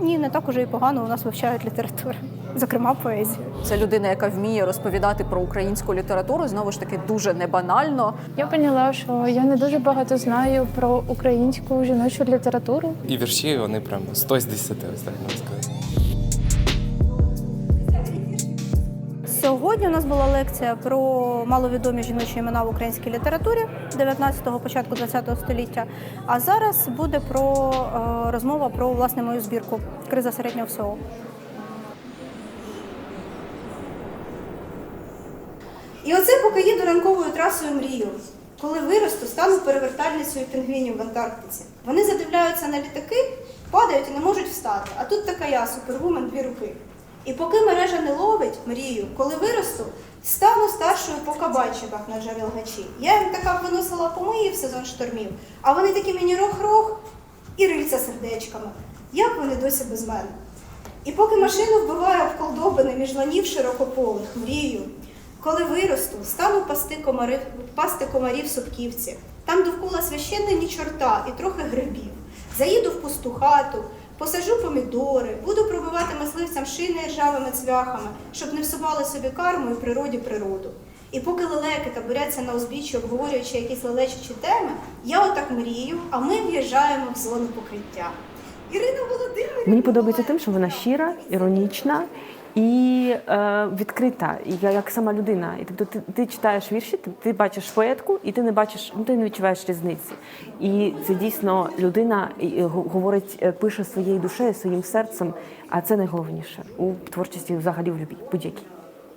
Ні, не так уже і погано. У нас вивчають літературу, зокрема поезію. Це людина, яка вміє розповідати про українську літературу. Знову ж таки, дуже небанально. Я поняла, що я не дуже багато знаю про українську жіночу літературу. І вірші вони прям 100 з 10, ось так можна сказати. Сьогодні у нас була лекція про маловідомі жіночі імена в українській літературі 19-го, початку 20-го століття. А зараз буде про е, розмова про власне мою збірку Криза середнього всього. І оце поки їду ранковою трасою мрію. Коли виросту, стану перевертальницею пінгвінів в Антарктиці. Вони задивляються на літаки, падають і не можуть встати. А тут така я, супервумен, дві руки. І поки мережа не ловить мрію, коли виросту, стану старшою по кабанчиках на джерелгачі. Я їм така виносила помиї в сезон штормів, а вони такі мені рох-рох і рильця сердечками. Як вони досі без мене? І поки машину вбиває вколдобини між ланів широкополих, мрію, коли виросту, стану пасти комарів, пасти комарів в Собківці. Там довкола священне ні чорта і трохи грибів. Заїду в пусту хату, посажу помідори, буду пробивати мисливцям шини ржавими цвяхами, щоб не всували собі карму і природі природу. І поки лелеки таборяться на узбіччі, обговорюючи якісь лелечі теми, я отак мрію, а ми в'їжджаємо в зону покриття. Ірина Володимирівна. Мені подобається тим, що вона щира, іронічна і е, відкрита, я- як сама людина. І тобто ти, ти читаєш вірші, ти, ти бачиш поетку, і ти не бачиш, ну ти не відчуваєш різниці. І це дійсно людина говорить, е, пише своєю душею, своїм серцем. А це найголовніше у творчості, взагалі в любій будь-якій.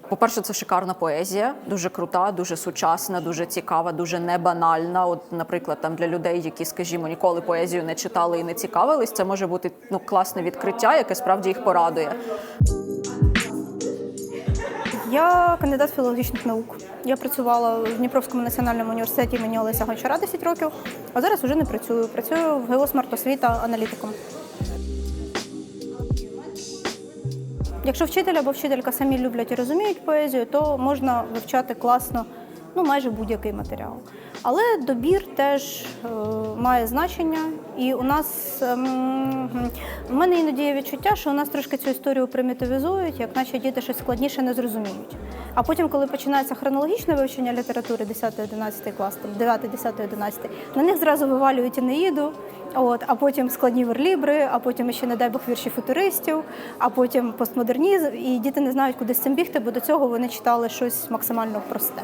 По-перше, це шикарна поезія, дуже крута, дуже сучасна, дуже цікава, дуже небанальна. От, наприклад, там для людей, які, скажімо, ніколи поезію не читали і не цікавились, це може бути ну класне відкриття, яке справді їх порадує. Я кандидат філологічних наук. Я працювала в Дніпровському національному університеті імені Олеся Гончара 10 років, а зараз вже не працюю. Працюю в ГО «Смарт-освіта» аналітиком. Якщо вчитель або вчителька самі люблять і розуміють поезію, то можна вивчати класно ну, майже будь-який матеріал. Але добір теж е, має значення, і у нас ем, в мене іноді є відчуття, що у нас трошки цю історію примітивізують, як наче діти щось складніше не зрозуміють. А потім, коли починається хронологічне вивчення літератури 10-11 клас, там 9, 10, 11, на них зразу вивалюють Енеїду, От, а потім складні верлібри, а потім ще, не дай Бог, вірші футуристів, а потім постмодернізм. І діти не знають, куди з цим бігти, бо до цього вони читали щось максимально просте.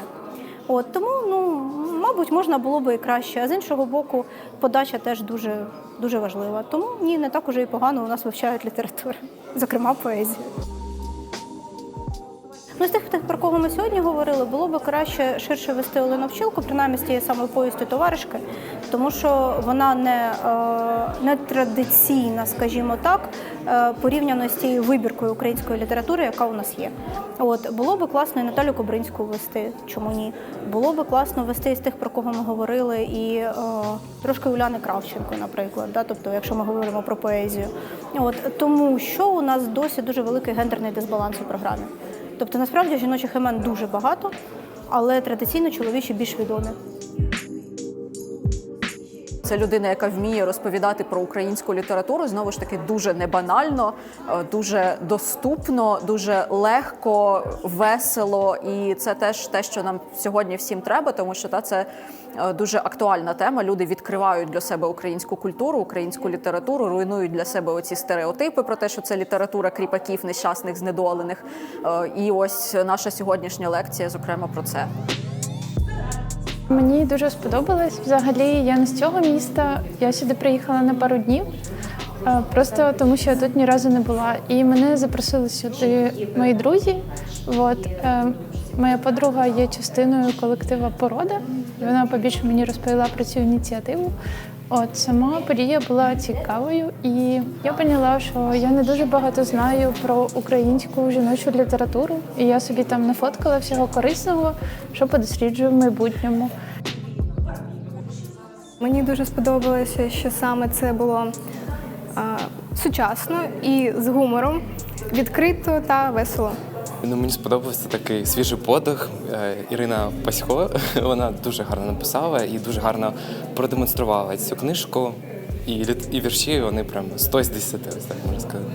От тому, ну мабуть, можна було би і краще. А з іншого боку, подача теж дуже дуже важлива. Тому ні, не так уже і погано. У нас вивчають літературу, зокрема поезію. Ну, з тих, про кого ми сьогодні говорили, було б краще ширше вести Олену Пчілку, принаймні з тієї самої повістю товаришки, тому що вона не, е, не традиційна, скажімо так, е, порівняно з тією вибіркою української літератури, яка у нас є. От було б класно і Наталю Кобринську вести, чому ні? Було б класно вести з тих, про кого ми говорили, і е, трошки Уляни Кравченко, наприклад, да? тобто, якщо ми говоримо про поезію. От тому що у нас досі дуже великий гендерний дисбаланс у програмі. Тобто насправді жіночих імен дуже багато, але традиційно чоловічі більш відомі. Це людина, яка вміє розповідати про українську літературу. Знову ж таки, дуже небанально, е, дуже доступно, дуже легко, весело. І це теж те, що нам сьогодні всім треба, тому що та це е, дуже актуальна тема. Люди відкривають для себе українську культуру, українську літературу, руйнують для себе оці стереотипи про те, що це література кріпаків, нещасних, знедолених. Е, І ось наша сьогоднішня лекція, зокрема, про це. Мені дуже сподобалось. Взагалі, я не з цього міста. Я сюди приїхала на пару днів. е, Просто тому, що я тут ні разу не була. І мене запросили сюди мої друзі. От, е, моя подруга є частиною колектива Порода. Вона побільше мені розповіла про цю ініціативу. От сама подія була цікавою, і я поняла, що я не дуже багато знаю про українську жіночу літературу. І я собі там нафоткала всього корисного, що подосліджую в майбутньому. Мені дуже сподобалося, що саме це було а, сучасно і з гумором, відкрито та весело. Ну, мені сподобався такий свіжий подих. Е, Ірина Пасько, вона дуже гарно написала і дуже гарно продемонструвала цю книжку. і, і вірші вони прям 100 з 10, ось так можна сказати.